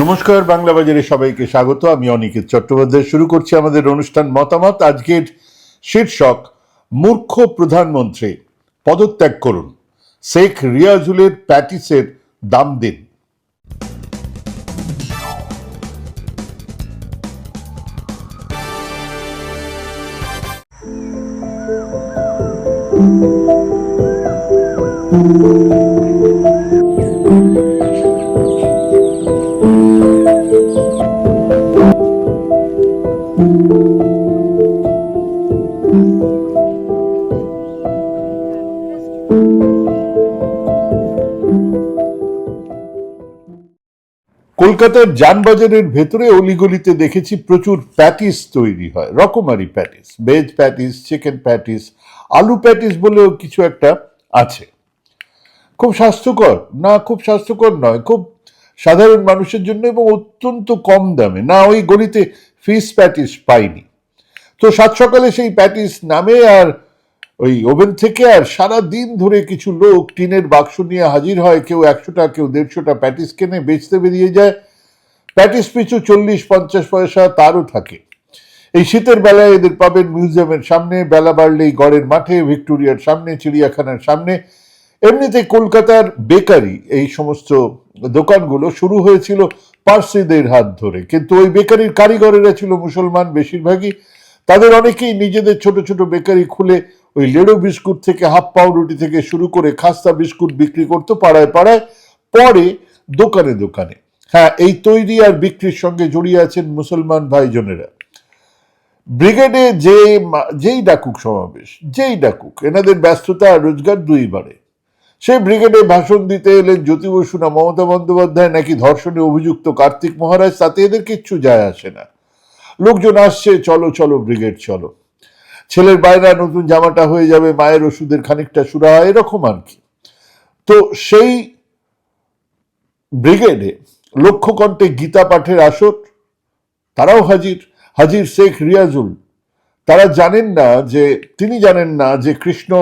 নমস্কার, বাংলা বাজারে সবাইকে স্বাগত। আমি অনিকেত চট্টোপাধ্যায়। শুরু করছি আমাদের অনুষ্ঠান মতামত। আজকের শীর্ষক, মূর্খ প্রধানমন্ত্রী, পদত্যাগ করুন। শেখ রিয়াজুলের প্যাটিসের দাম দিন। কলকাতার যানবাজারের ভেতরে অলিগলিতে দেখেছি প্রচুর প্যাটিস তৈরি হয়, রকমারি patties, veg patties, chicken patties, আলু প্যাটিস বলেও কিছু একটা আছে। খুব স্বাস্থ্যকর? না, খুব স্বাস্থ্যকর নয়, খুব সাধারণ মানুষের জন্য এবং অত্যন্ত কম দামে। না, ওই গলিতে ফিশ প্যাটিস পাইনি। তো সাত সকালে সেই প্যাটিস নামে আর ওই ওভেন থেকে আর সারা দিন ধরে কিছু লোক টিনের বাক্স নিয়ে হাজির হয়, কেউ একশোটা, কেউ দেড়শোটা প্যাটিস কেনে বেচতে বেরিয়ে যায়। প্যাটিস পিছু চল্লিশ, পঞ্চাশ পয়সা তারও থাকে। এই শীতের বেলায় এদের পাবেন মিউজিয়ামের সামনে, বেলা বাড়লেই গড়ের মাঠে, ভিক্টোরিয়ার সামনে, চিড়িয়াখানার সামনে। এমনিতে কলকাতার বেকারি, এই সমস্ত দোকানগুলো শুরু হয়েছিল পার্সিদের হাত ধরে। কিন্তু ওই বেকারির কারিগরেরা ছিল মুসলমান বেশিরভাগই। তাদের অনেকেই নিজেদের ছোট ছোট বেকারি খুলে ওই লেডো বিস্কুট থেকে হাফ পাউরুটি থেকে শুরু করে খাস্তা বিস্কুট বিক্রি করতো পাড়ায় পাড়ায়, পরে দোকানে দোকানে। হ্যাঁ এই তৈরি আর বিক্রির সঙ্গে জড়িয়ে আছেন মুসলমান ভাইজনেরা। ব্রিগেডে যে যেই ডাকুক সমাবেশ, যেই ডাকুক, এনাদের ব্যস্ততা আর রোজগার দুই বাড়ে। সেই ব্রিগেডে ভাষণ দিতে এলেন জ্যোতি বসু না মমতা বন্দ্যোপাধ্যায়, নাকি ধর্ষণে অভিযুক্ত কার্তিক মহারাজ, তাতে এদের কিচ্ছু যায় আসে না। লোকজন আসছে, চলো চলো ব্রিগেড, চলো। ছেলের বাইরা নতুন জামাটা হয়ে যাবে, মায়ের ওষুধের খানিকটা সুরাহা এরকম আর কি। তো সেই ব্রিগেডে লক্ষ্যকণ্ঠে গীতা পাঠের আসর, তারাও হাজির হাজির শেখ রিয়াজুল। তারা জানেন না যে, তিনি জানেন না যে কৃষ্ণ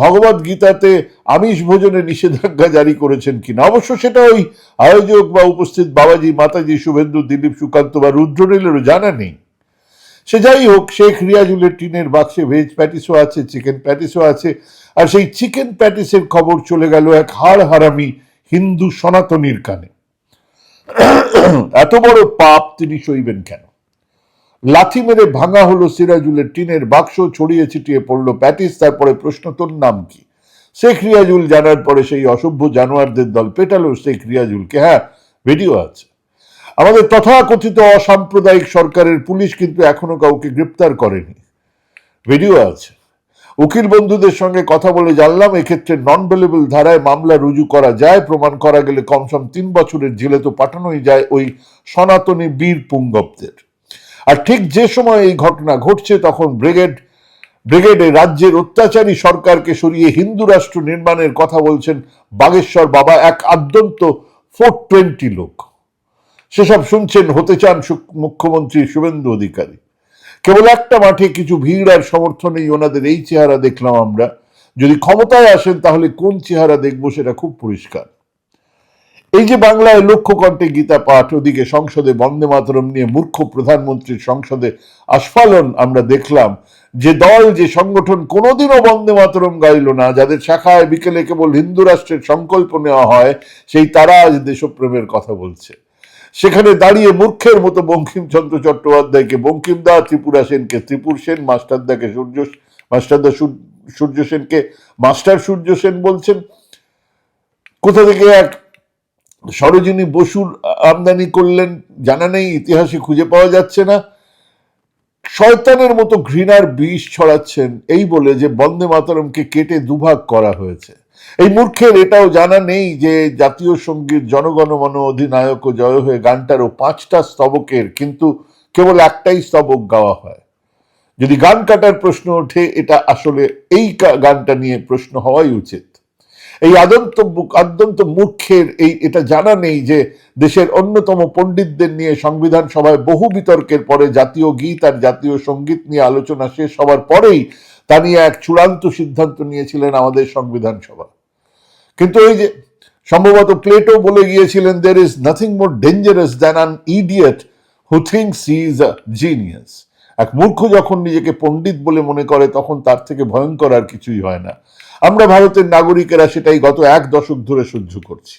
ভগবত গীতাতে আমিষ ভোজনে নিষেধাজ্ঞা জারি করেছেন কিনা। অবশ্য সেটা ওই আয়োজক বা উপস্থিত বাবাজি, মাতাজি, শুভেন্দু, দিলীপ, সুকান্ত বা রুদ্রনীলেরও জানা নেই। সে যাই হোক শেখ রিয়াজুলের টিনের বাক্সে ভেজ প্যাটিসও আছে চিকেন প্যাটিসও আছে, আর সেই চিকেন প্যাটিসের খবর চলে গেল এক হাড় হারামি হিন্দু সনাতনীর কানে। এত বড় পাপ তিনি সইবেন কেন? লাথি মেরে ভাঙা হলো সিরাজুলের টিনের বাক্স, ছড়িয়ে ছিটিয়ে পড়ল প্যাটিস তারপরে প্রশ্ন, তোর নাম কি? শেখ রিয়াজুল জানার পরে সেই অসভ্য জানোয়ারদের দল পেটালো শেখ রিয়াজুলকে হ্যাঁ ভিডিও আছে। আমাদের তথাকথিত অসাম্প্রদায়িক সরকারের পুলিশ কিন্তু এখনও কাউকে গ্রেপ্তার করেনি। ভিডিও আছে। উকিল বন্ধুদের সঙ্গে কথা বলে জানলাম, এক্ষেত্রে নন বেলেবল ধারায় মামলা রুজু করা যায়, প্রমাণ করা গেলে কমসম তিন বছরের জেলে তো পাঠানোই যায় ওই সনাতনী বীর পুঙ্গবদের। আর ঠিক যে সময় এই ঘটনা ঘটছে, তখন ব্রিগেড, ব্রিগেডে রাজ্যের অত্যাচারী সরকারকে সরিয়ে হিন্দু রাষ্ট্র নির্মাণের কথা বলছেন বাগেশ্বর বাবা, এক আদ্যন্ত ফোর টোয়েন্টি লোক। সেসব শুনছেন হতে চান মুখ্যমন্ত্রী শুভেন্দু অধিকারী। কেবল একটা মাঠে কিছু ভিড় আর সমর্থনেই ওনাদের এই চেহারা দেখলাম আমরা। যদি ক্ষমতায় আসেন, তাহলে কোন চেহারা দেখব সেটা খুব পরিষ্কার। এই যে বাংলায় লক্ষ্য কণ্ঠে গীতা পাঠ, ওদিকে সংসদে বন্দে মাতরম নিয়ে মূর্খ প্রধানমন্ত্রীর সংসদে আস্ফালন আমরা দেখলাম, যে দল, যে সংগঠন কোনোদিনও বন্দে মাতরম গাইল না, যাদের শাখায় বিকেলে কেবল হিন্দু রাষ্ট্রের সংকল্প নেওয়া হয়, সেই তারা আজ দেশপ্রেমের কথা বলছে। সেখানে দাঁড়িয়ে মূর্খের মতো বঙ্কিমচন্দ্র চট্টোপাধ্যায়কে, বঙ্কিমদা ত্রিপুরা সেনকে, ত্রিপুর সেন মাস্টারদাকে, সূর্য মাস্টারদা সূর্য সেনকে মাস্টার সূর্য সেন বলছেন। কোথা থেকে এক সরোজিনী বসুর আমদানি করলেন জানা নেই ইতিহাসে খুঁজে পাওয়া যাচ্ছে না। শয়তানের মতো ঘৃণার বিষ ছড়াচ্ছেন, এই বলে যে বন্দে মাতরমকে কেটে দুভাগ করা হয়েছে। এই মূর্খের এটাও জানা নেই যে জাতীয় সংগীত জনগণমন অধিনায়ক ও জয় হয়ে গানটারও পাঁচটা স্তবকের কিন্তু কেবল একটাই স্তবক গাওয়া হয়। যদি গান কাটার প্রশ্ন ওঠে, এটা আসলে এই গানটা নিয়ে প্রশ্ন হওয়াই উচিত। এই আদন্ত আদ্যন্ত মূর্খের এই, এটা জানা নেই যে দেশের অন্যতম পণ্ডিতদের নিয়ে সংবিধান সভায় বহু বিতর্কের পরে জাতীয় গীত আর জাতীয় সংগীত নিয়ে আলোচনা শেষ হওয়ার পরেই তা নিয়ে এক চূড়ান্ত সিদ্ধান্ত নিয়েছিলেন আমাদের সংবিধান সভা। কিন্তু ওই যে সম্ভবত প্লেটো বলে গিয়েছিলেন there is nothing more dangerous than an idiot who thinks he is a genius এক মূর্খ যখন নিজেকে পণ্ডিত বলে মনে করে, তখন তার থেকে ভয়ঙ্কর আর কিছুই হয় না। আমরা ভারতের নাগরিকেরা সেটাই গত এক দশক ধরে সহ্য করছি।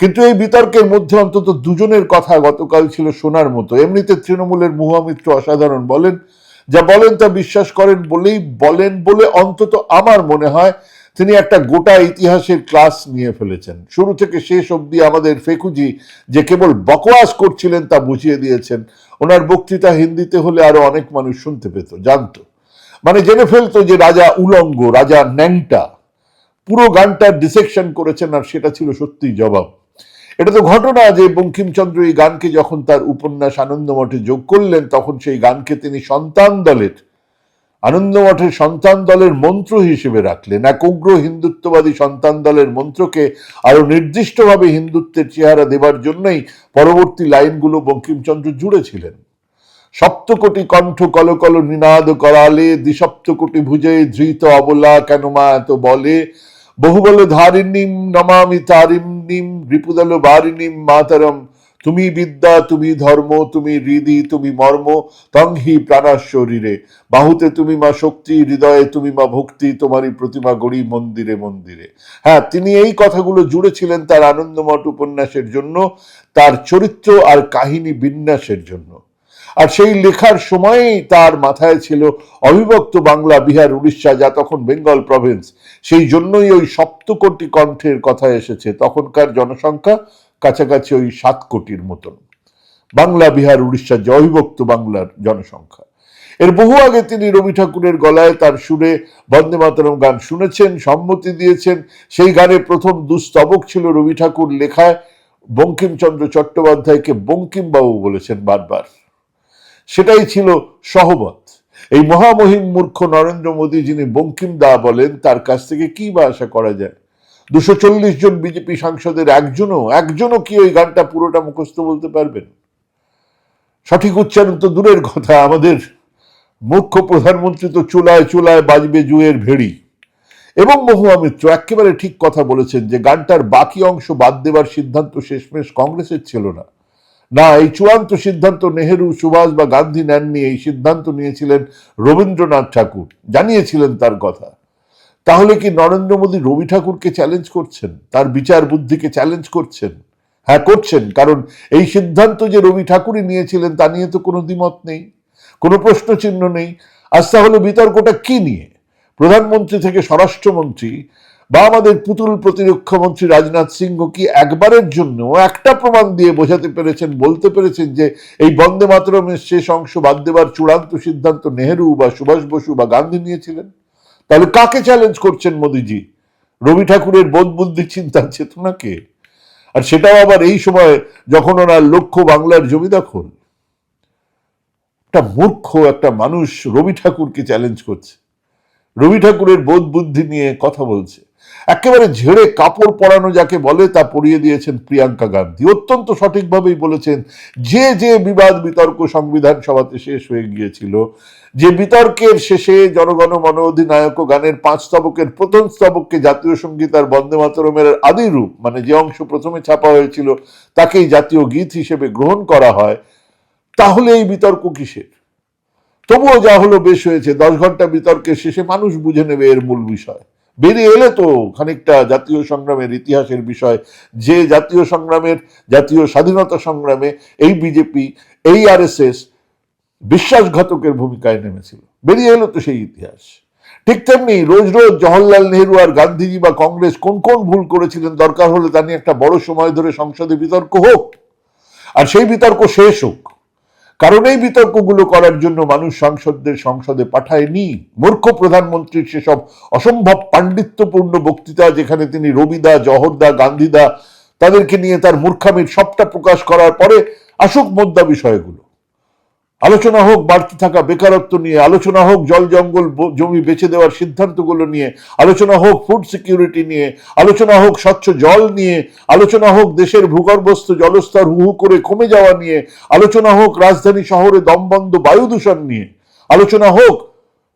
কিন্তু এই বিতর্কের মধ্যে অন্তত দুজনের কথা গতকাল ছিল শোনার মতো। এমনিতে তৃণমূলের মুহামিত্র অসাধারণ বলেন, যা বলেন তা বিশ্বাস করেন বলেই বলেন বলে অন্তত আমার মনে হয় তিনি একটা গোটা ইতিহাসের ক্লাস নিয়ে ফেলেছেন। শুরু থেকে শেষ অবধি আমাদের ফেকুজি যে কেবল বকওয়াস করছিলেন তা বুঝিয়ে দিয়েছেন। ওনার বক্তৃতা হিন্দিতে হলে আরও অনেক মানুষ শুনতে পেত, জানতো। মানে জেনে ফেলতো যে রাজা উলঙ্গ, রাজা ন্যাংটা, পুরো গানটার ডিসেকশন করেছেন আর সেটা ছিল সত্যিই জবাব। এটা তো ঘটনা যে বঙ্কিমচন্দ্র এই গানকে যখন তার উপন্যাস আনন্দমঠে যোগ করলেন, তখন সেই গানকে তিনি সন্তান দলের আনন্দমঠের সন্তান দলের মন্ত্র হিসেবে রাখলেন। এক উগ্র হিন্দুত্ববাদী সন্তান দলের মন্ত্রকে আরও নির্দিষ্টভাবে হিন্দুত্বের চেহারা দেবার জন্যই পরবর্তী লাইনগুলো বঙ্কিমচন্দ্র জুড়েছিলেন সপ্তকোটি কণ্ঠ কলকল নিনাদ করালে, দ্বিসপ্তকোটি ভুজে ধৃত অবলা কেন মা এত বলে? বহুবল ধারিণীম নমামি তারিণীম, রিপুদল বারিণীম মাতরম তুমি বিদ্যা, তুমি ধর্ম, তুমি হৃদি, তুমি মর্ম তংহি প্রাণার শরীরে। বাহুতে তুমি মা শক্তি, হৃদয়ে তুমি মা ভক্তি, তোমারই প্রতিমা গড়ি মন্দিরে মন্দিরে। হ্যাঁ তিনি এই কথাগুলো জুড়েছিলেন তার আনন্দমঠ উপন্যাসের জন্য, তার চরিত্র আর কাহিনী বিন্যাসের জন্য। আর সেই লেখার সময়েই তার মাথায় ছিল অবিভক্ত বাংলা, বিহার, উড়িষ্যা, যা তখন বেঙ্গল প্রভিন্স সেই জন্যই ওই সপ্তকোটি কণ্ঠের কথা এসেছে। তখনকার জনসংখ্যা কাছাকাছি ওই সাত কোটির মতন। বাংলা, বিহার, উড়িষ্যা যে বাংলার জনসংখ্যা। এর বহু আগে তিনি রবি ঠাকুরের গলায় তার সুরে বন্দে মাতরম গান শুনেছেন, সম্মতি দিয়েছেন। সেই গানে প্রথম দুস্তবক ছিল রবি ঠাকুর লেখায় বঙ্কিমচন্দ্র চট্টোপাধ্যায়কে বঙ্কিমবাবু বলেছেন বারবার। সেটাই ছিল সহমত এই মহামহিম মূর্খ নরেন্দ্র মোদী যিনি বঙ্কিম দা বলেন, তার কাছ থেকে কি বা আশা করা যায়? দুশো চল্লিশ জন বিজেপি সাংসদের একজনও একজনও কি ওই গানটা পুরোটা মুখস্থ বলতে পারবেন? সঠিক উচ্চারণ তো দূরের কথা, আমাদের মুখ্য প্রধানমন্ত্রী তো চুলায় চুলায় বাজবে জুয়ের ভেড়ি। এবং মহুয়া মিত্র একেবারে ঠিক কথা বলেছেন যে গানটার বাকি অংশ বাদ দেবার সিদ্ধান্ত শেষমেশ কংগ্রেসের ছিল না। না, এই চূড়ান্ত সিদ্ধান্ত নেহেরু, সুভাষ বা গান্ধী নেননি, এই সিদ্ধান্ত নিয়েছিলেন রবীন্দ্রনাথ ঠাকুর, জানিয়েছিলেন তার কথা। তাহলে কি নরেন্দ্র মোদী রবি ঠাকুরকে চ্যালেঞ্জ করছেন? তার বিচার বুদ্ধিকে চ্যালেঞ্জ করছেন? হ্যাঁ করছেন, কারণ এই সিদ্ধান্ত যে রবি ঠাকুরই নিয়েছিলেন, তা নিয়ে তো কোনো দ্বিমত নেই, কোনো প্রশ্ন চিহ্ন নেই। আজ তাহলে বিতর্কটা কি নিয়ে? প্রধানমন্ত্রী থেকে স্বরাষ্ট্রমন্ত্রী বা আমাদের পুতুল প্রতিরক্ষা মন্ত্রী রাজনাথ সিংহ কি একবারের জন্য একটা প্রমাণ দিয়ে বোঝাতে পেরেছেন, বলতে পেরেছেন যে এই বন্দে মাতরমের শেষ অংশ বাদ দেবার চূড়ান্ত সিদ্ধান্ত নেহেরু বা সুভাষ বসু বা গান্ধী নিয়েছিলেন? তাহলে কাকে চ্যালেঞ্জ করছেন মোদিজি? রবি ঠাকুরের বোধ বুদ্ধি চিন্তার চেতনাকে আর সেটাও আবার এই সময় যখন ওনার লক্ষ্য বাংলার জমি দখল, একটা মূর্খ একটা মানুষ রবি ঠাকুরকে চ্যালেঞ্জ করছে। রবি ঠাকুরের বোধ বুদ্ধি নিয়ে কথা বলছে। একেবারে ঝেড়ে কাপড় পরানো যাকে বলে, তা পরিয়ে দিয়েছেন প্রিয়াঙ্কা গান্ধী। অত্যন্ত সঠিকভাবেই বলেছেন, যে যে বিবাদ বিতর্ক সংবিধান সভাতে শেষ হয়ে গিয়েছিল, যে বিতর্কের শেষে জনগণ মন অধিনায়ক গানের পাঁচ স্তবকের প্রথম স্তবককে জাতীয় সংগীত আর বন্দে মাতরমের আদি রূপ মানে যে অংশ প্রথমে ছাপা হয়েছিল, তাকেই জাতীয় গীত হিসেবে গ্রহণ করা হয়, তাহলে এই বিতর্ক কিসের? তবুও যা হলো বেশ হয়েছে, দশ ঘণ্টা বিতর্কের শেষে মানুষ বুঝে নেবে এর মূল বিষয়। বেরিয়ে এলে তো খানিকটা জাতীয় সংগ্রামের ইতিহাসের বিষয়। যে জাতীয় সংগ্রামের, জাতীয় স্বাধীনতা সংগ্রামে এই বিজেপি, এই আর এস এস বিশ্বাসঘাতকের ভূমিকায় নেমেছিল। বেরিয়ে এলো তো সেই ইতিহাস। ঠিক তেমনি রোজ রোজ জওহরলাল নেহরু আর গান্ধীজি বা কংগ্রেস কোন কোন ভুল করেছিলেন দরকার হলে তা নিয়ে একটা বড় সময় ধরে সংসদে বিতর্ক হোক, আর সেই বিতর্ক শেষ হোক। কারণ এই বিতর্কগুলো করার জন্য মানুষ সাংসদদের সংসদে পাঠায়নি। মূর্খ প্রধানমন্ত্রীর সেসব অসম্ভব পাণ্ডিত্যপূর্ণ বক্তৃতা যেখানে তিনি রবিদা, জহরদা, গান্ধীদা, তাদেরকে নিয়ে তার মূর্খামির সবটা প্রকাশ করার পরে আসুক মোদ্দা বিষয়গুলো। আলোচনা হোক, বাড়তে থাকা বেকারত্ব নিয়ে, আলোচনা হোক, জল জঙ্গল জমি বেছে দেওয়ার সিদ্ধান্তগুলো নিয়ে, আলোচনা হোক ফুড সিকিউরিটি নিয়ে, আলোচনা হোক স্বচ্ছ জল নিয়ে, আলোচনা হোক দেশের ভূগর্ভস্থ জলস্তর হু করে কমে যাওয়া নিয়ে, আলোচনা হোক রাজধানী শহরে দমবন্ধ বায়ু দূষণ নিয়ে, আলোচনা হোক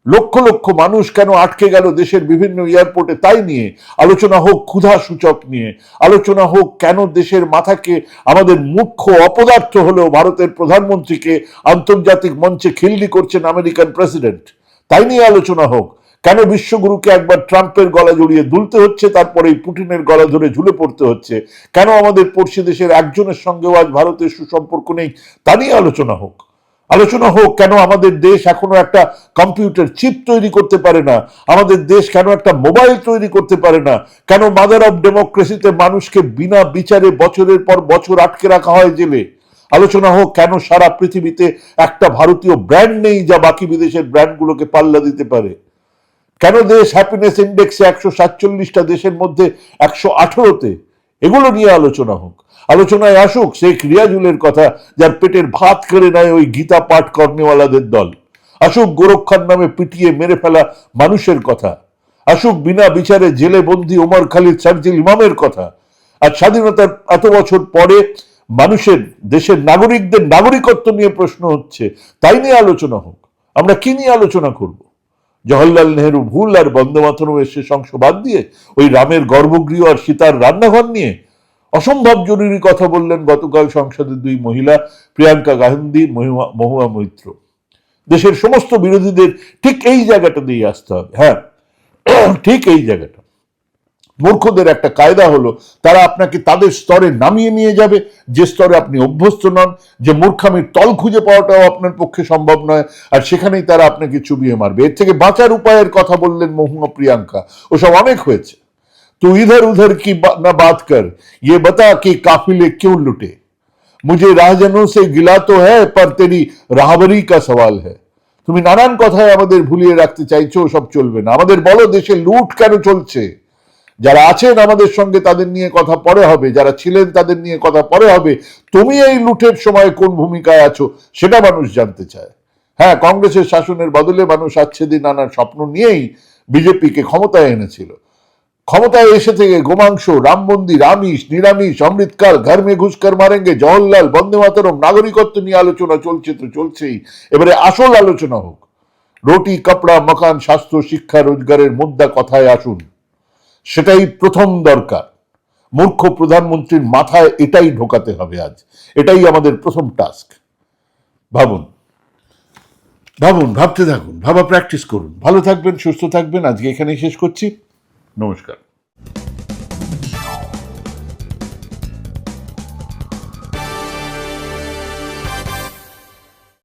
লক্ষ লক্ষ মানুষ কেন আটকে গেল দেশের বিভিন্ন এয়ারপোর্টে? তাই নিয়ে আলোচনা হোক ক্ষুধা সূচক নিয়ে, আলোচনা হোক কেন দেশের মাথাকে আমাদের মুখ্য অপদার্থ হলেও ভারতের প্রধানমন্ত্রীকে আন্তর্জাতিক মঞ্চে খিল্লি করছেন আমেরিকান প্রেসিডেন্ট? তাই নিয়ে আলোচনা হোক। কেন বিশ্বগুরুকে একবার ট্রাম্পের গলা জড়িয়ে দুলতে হচ্ছে, তারপরেই পুটিনের গলা ধরে ঝুলে পড়তে হচ্ছে? কেন আমাদের পড়শি দেশের একজনের সঙ্গেও আজ ভারতের সুসম্পর্ক নেই? তা নিয়ে আলোচনা হোক। আলোচনা হোক, কেন আমাদের দেশ এখনও একটা কম্পিউটার চিপ তৈরি করতে পারে না? আমাদের দেশ কেন একটা মোবাইল তৈরি করতে পারে না? কেন মাদার অফ ডেমোক্রেসিতে মানুষকে বিনা বিচারে বছরের পর বছর আটকে রাখা হয় জেলে? আলোচনা হোক, কেন সারা পৃথিবীতে একটা ভারতীয় ব্র্যান্ড নেই যা বাকি বিদেশের ব্র্যান্ডগুলোকে পাল্লা দিতে পারে? কেন দেশ হ্যাপিনেস ইন্ডেক্সে একশো সাতচল্লিশটা দেশের মধ্যে একশো আঠেরোতে? এগুলো নিয়ে আলোচনা হোক। আলোচনায় আসুক শেখ রিয়াজুলের কথা যার পেটের ভাত কেড়ে নেয় ওই গীতা পাঠ কর্নেওয়ালাদের দল। আসুক গোরক্ষার নামে পিটিয়ে মেরে ফেলা মানুষের কথা। আসুক বিনা বিচারে জেলে বন্দি ওমর খালিদ সার্জিল ইমামের কথা। আর স্বাধীনতার এত বছর পরে মানুষের, দেশের নাগরিকদের নাগরিকত্ব নিয়ে প্রশ্ন হচ্ছে, তাই নিয়ে আলোচনা হোক। আমরা কি নিয়ে আলোচনা করব? জওহরলাল নেহেরু ভুল আর বন্দে মাতরমের শেষ অংশ বাদ দিয়ে ওই রামের গর্ভগৃহ আর সীতার রান্নাঘর নিয়ে অসম্ভব জরুরি কথা বললেন গতকাল সংসদের দুই মহিলা, প্রিয়াঙ্কা গান্ধী মহুয়া মৈত্র। দেশের সমস্ত বিরোধীদের ঠিক এই জায়গাটা দিয়ে আসতে হবে। হ্যাঁ ঠিক এই জায়গাটা। মূর্খদের একটা কায়দা হলো, তারা আপনাকে তাদের স্তরে নামিয়ে নিয়ে যাবে, যে স্তরে আপনি অভ্যস্ত নন, যে মূর্খামির তল খুঁজে পাওয়াটাও আপনার পক্ষে সম্ভব নয়, আর সেখানেই তারা আপনাকে চুবিয়ে মারবে। এর থেকে বাঁচার উপায়ের কথা বললেন মহুয়া প্রিয়াঙ্কা। ওসব অনেক হয়েছে। तू इधर उधर की बा, न बात कर ये बता कि काफिले क्यों लुटे मुझे राहजनों से गिला तो है पर तेरी রাহাবারি का सवाल है তুমি নানান কথায় আমাদের ভুলিয়ে রাখতে চাইছো সব চলবে না আমাদের বলো দেশে লুট কেন চলছে যারা আছেন আমাদের সঙ্গে তাদের নিয়ে কথা পরে হবে যারা ছিলেন তাদের নিয়ে কথা পরে হবে তুমি এই লুটের সময় কোন ভূমিকায় আছো সেটা মানুষ জানতে চায় হ্যাঁ কংগ্রেসের শাসনের বদলে মানুষ আচ্ছেদি নানান স্বপ্ন নিয়েই বিজেপিকে ক্ষমতায় এনেছিল ক্ষমতায় এসে থেকে গোমাংস, রাম মন্দির, আমিষ, নিরামিষ, অমৃতকাল ঘর মে ঘুষ কর মারেঙ্গে, জওহরলাল, বন্দে মাতরম, নাগরিকত্ব নিয়ে আলোচনা চলছে তো চলছেই। এবারে আসল আলোচনা হোক। রুটি, কাপড়া, মকান, স্বাস্থ্য, শিক্ষা, রোজগারের মুদ্রা কথায় আসুন। সেটাই প্রথম দরকার। মূর্খ প্রধানমন্ত্রীর মাথায় এটাই ঢোকাতে হবে আজ। এটাই আমাদের প্রথম টাস্ক। ভাবুন। ভাবুন, ভাবতে থাকুন, ভাবা প্র্যাকটিস করুন। ভালো থাকবেন, সুস্থ থাকবেন। আজকে এখানেই শেষ করছি। নমস্কার।